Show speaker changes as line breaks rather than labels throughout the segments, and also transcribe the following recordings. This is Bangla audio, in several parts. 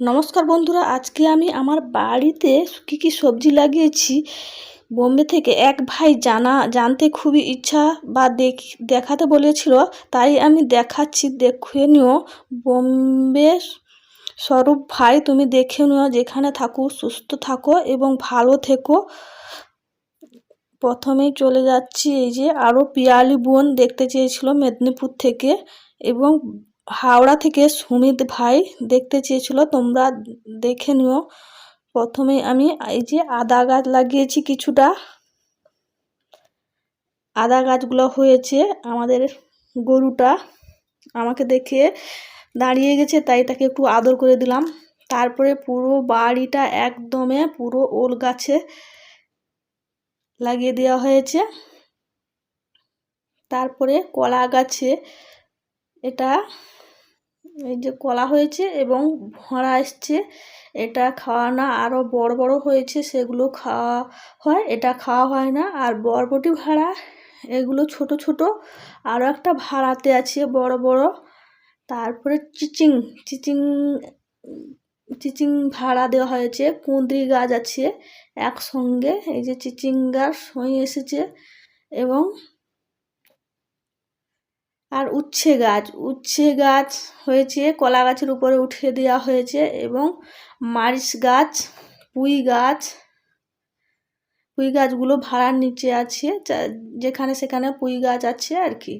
নমস্কার বন্ধুরা, আজকে আমি আমার বাড়িতে কী কী সবজি লাগিয়েছি। বোম্বে থেকে এক ভাই জানা, জানতে খুবই ইচ্ছা বা দেখ, দেখাতে বলেছিল, তাই আমি দেখাচ্ছি। দেখে নিও, বোম্বে স্বরূপ ভাই, তুমি দেখে নিও, যেখানে থাকো, সুস্থ থাকো এবং ভালো থেকো। প্রথমেই চলে যাচ্ছি, এই যে আরও পিয়ালি বোন দেখতে চেয়েছিল মেদিনীপুর থেকে এবং হাওড়া থেকে সুমিত ভাই দেখতে চেয়েছিল, তোমরা দেখে নিও। প্রথমে আমি এই যে আদা গাছ লাগিয়েছি কিছুটা। আদা গাছগুলো হয়েছে আমাদের গরুটা, আমাকে দেখে দাঁড়িয়ে গেছে, তাই তাকে একটু আদর করে দিলাম। তারপরে পুরো বাড়িটা একদমে পুরো ওল গাছে লাগিয়ে দেওয়া হয়েছে। তারপরে কলা গাছে এটা এই যে কলা হয়েছে এবং ভরা এসছে, এটা খাওয়া না আরও বড় বড় হয়েছে সেগুলো খাওয়া হয়, এটা খাওয়া হয় না। আর বরবটি ভাড়া, এগুলো ছোট ছোট আরও একটা ভাড়াতে আছে বড় বড়। তারপরে চিচিং চিচিং চিচিং ভাড়া দেওয়া হয়েছে, কুঁদরি গাছ আছে একসঙ্গে, এই যে চিচিং গাছ এসেছে। এবং আর উচ্ছে গাছ উচ্ছে গাছ হয়েছে, কলা গাছের উপরে উঠিয়ে দেওয়া হয়েছে এবং মারিচ গাছ, পুঁই গাছ, পুঁই গাছগুলো ভাড়ার নিচে আছে যেখানে সেখানে পুঁই গাছ আছে আর কি।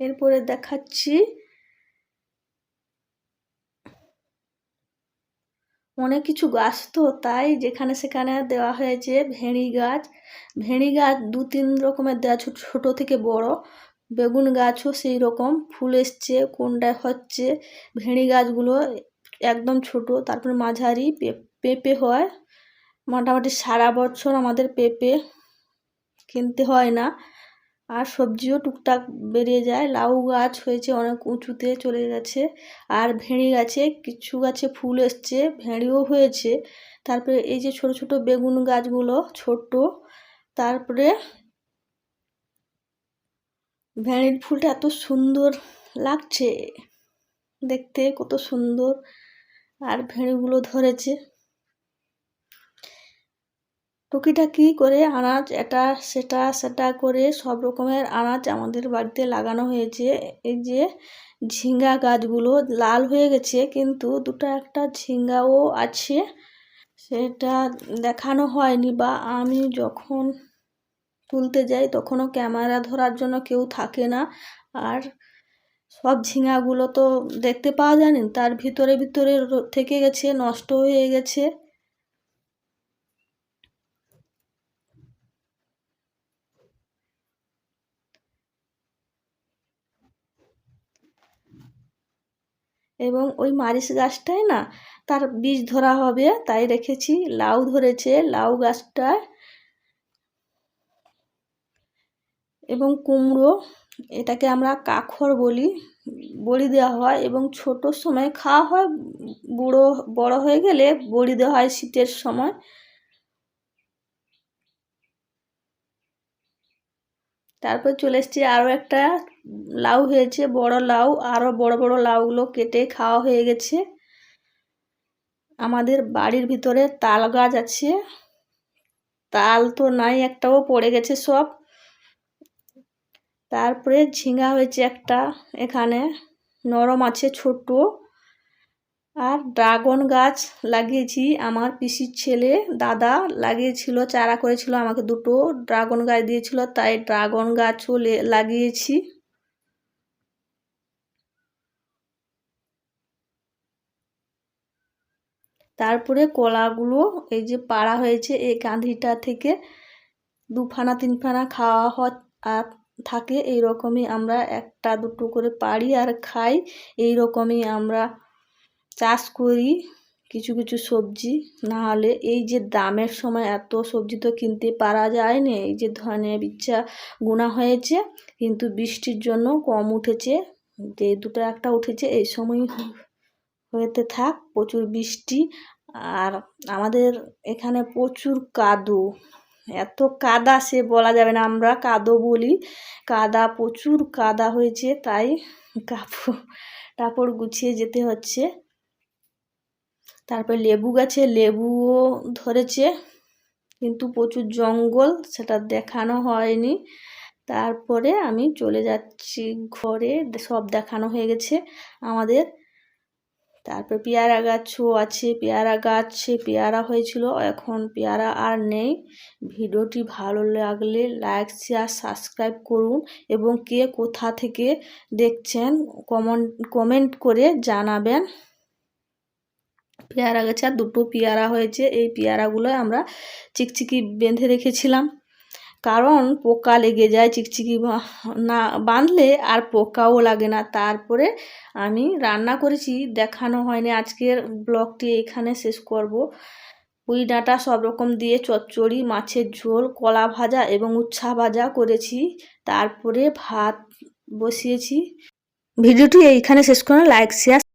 এরপরে দেখাচ্ছি অনেক কিছু গাছ তো তাই যেখানে সেখানে দেওয়া হয়েছে ভেড়ি গাছ। ভেড়ি গাছ দু তিন রকমের দেওয়া, ছোট, ছোটো থেকে বড়। বেগুন গাছও সেই রকম, ফুল এসছে কোনটায় হচ্ছে? ভেড়ি গাছগুলো একদম ছোট, তারপরে মাঝারি পেঁপে হয়। মোটামুটি সারা বছর আমাদের পেঁপে কিনতে হয় না। আর সবজিও টুকটাক বেরিয়ে যায়। লাউ গাছ হয়েছে অনেক উঁচুতে চলে গেছে। আর ভেঁড়ি গাছে কিছু গাছে ফুল এসছে, ভেঁড়িও হয়েছে। তারপরে এই যে ছোট ছোট বেগুন গাছগুলো ছোট তারপরে ভেঁড়ির ফুলটা এত সুন্দর লাগছে, দেখতে কত সুন্দর। আর ভেঁড়িগুলো ধরেছে। টুকিটাকি করে আনাজ এটা, সেটা সেটা করে সব রকমের আনাজ আমাদের বাড়িতে লাগানো হয়েছে। এই যে ঝিঙ্গা গাছগুলো লাল হয়ে গেছে, কিন্তু দুটো একটা ঝিঙ্গাও আছে। সেটা দেখানো হয়নি বা আমি যখন তুলতে যাই তখনও ক্যামেরা ধরার জন্য কেউ থাকে না। আর সব ঝিঙাগুলো তো দেখতে পাওয়া যায়নি তার ভিতরে ভিতরে থেকে গেছে, নষ্ট হয়ে গেছে। এবং ওই মারিচ গাছটায় না তার বীজ ধরা হবে, তাই রেখেছি। লাউ ধরেছে, লাউ গাছটায়। এবং কুমড়ো, এটাকে আমরা কাখর বলি, বড়ি দেওয়া হয় এবং ছোটোর সময় খাওয়া হয়, বুড়ো, বড় হয়ে গেলে বড়ি দেওয়া হয় শীতের সময়। তারপর চলে এসছি আরও একটা লাউ হয়েছে, বড় লাউ। আরও বড় বড় লাউগুলো কেটে খাওয়া হয়ে গেছে। আমাদের বাড়ির ভিতরে তাল গাছ আছে। তাল তো নাই, একটাও পড়ে গেছে সব। তারপরে ঝিঙ্গা হয়েছে একটা, এখানে নরম আছে ছোট আর ড্রাগন গাছ লাগিয়েছি। আমার পিসির ছেলে দাদা লাগিয়েছিল, চারা করেছিল, আমাকে দুটো ড্রাগন গাছ দিয়েছিল, তাই ড্রাগন গাছও লাগিয়েছি। তারপরে কলাগুলো এই যে পাড়া হয়েছে, এই গাঁধিটা থেকে দুফানা, তিনফানা খাওয়া আর থাকে এই রকমই আমরা একটা, দুটো করে পারি আর খাই এই রকমই আমরা চাষ করি, কিছু কিছু সবজি। না হলে এই যে দামের সময় এত সবজি তো কিনতে পারা যায় না এই যে ধনে বিচ্ছা গুণা হয়েছে, কিন্তু বৃষ্টির জন্য কম উঠেছে। যে দুটো একটা উঠেছে, এই সময় হয়েতে থাক, প্রচুর বৃষ্টি। আর আমাদের এখানে প্রচুর কাদু। এত কাদা সে বলা যাবে না, আমরা কাদো বলি। কাদা, প্রচুর কাদা হয়েছে, তাই কাপড় টাপড় গুছিয়ে যেতে হচ্ছে। তারপর লেবু গাছে লেবুও ধরেছে, কিন্তু প্রচুর জঙ্গল, সেটা দেখানো হয়নি। তারপরে আমি চলে যাচ্ছি ঘরে, সব দেখানো হয়ে গেছে আমাদের। তারপর পেয়ারা গাছও আছে, পেয়ারা গাছে পেয়ারা হয়েছিল, এখন পেয়ারা আর নেই। ভিডিওটি ভালো লাগলে লাইক, শেয়ার, সাবস্ক্রাইব করুন এবং কে কোথা থেকে দেখছেন কমেন্ট কমেন্ট করে জানাবেন। পেয়ারা গাছে, আর দুটো পেয়ারা হয়েছে। এই পেয়ারাগুলো আমরা চিকচিকি বেঁধে রেখেছিলাম। কারণ পোকা লেগে যায় চিকচিকি না, বাঁধলে আর পোকাও লাগে না। তারপরে আমি রান্না করেছি, দেখানো হয়নি। আজকের ব্লগটি এখানে শেষ করব। পুঁই ডাঁটা সব রকম দিয়ে চচ্চড়ি, মাছের ঝোল, কলা ভাজা এবং উচ্ছা ভাজা করেছি। তারপরে ভাত বসিয়েছি। ভিডিওটি এইখানে শেষ করে লাইক, শেয়ার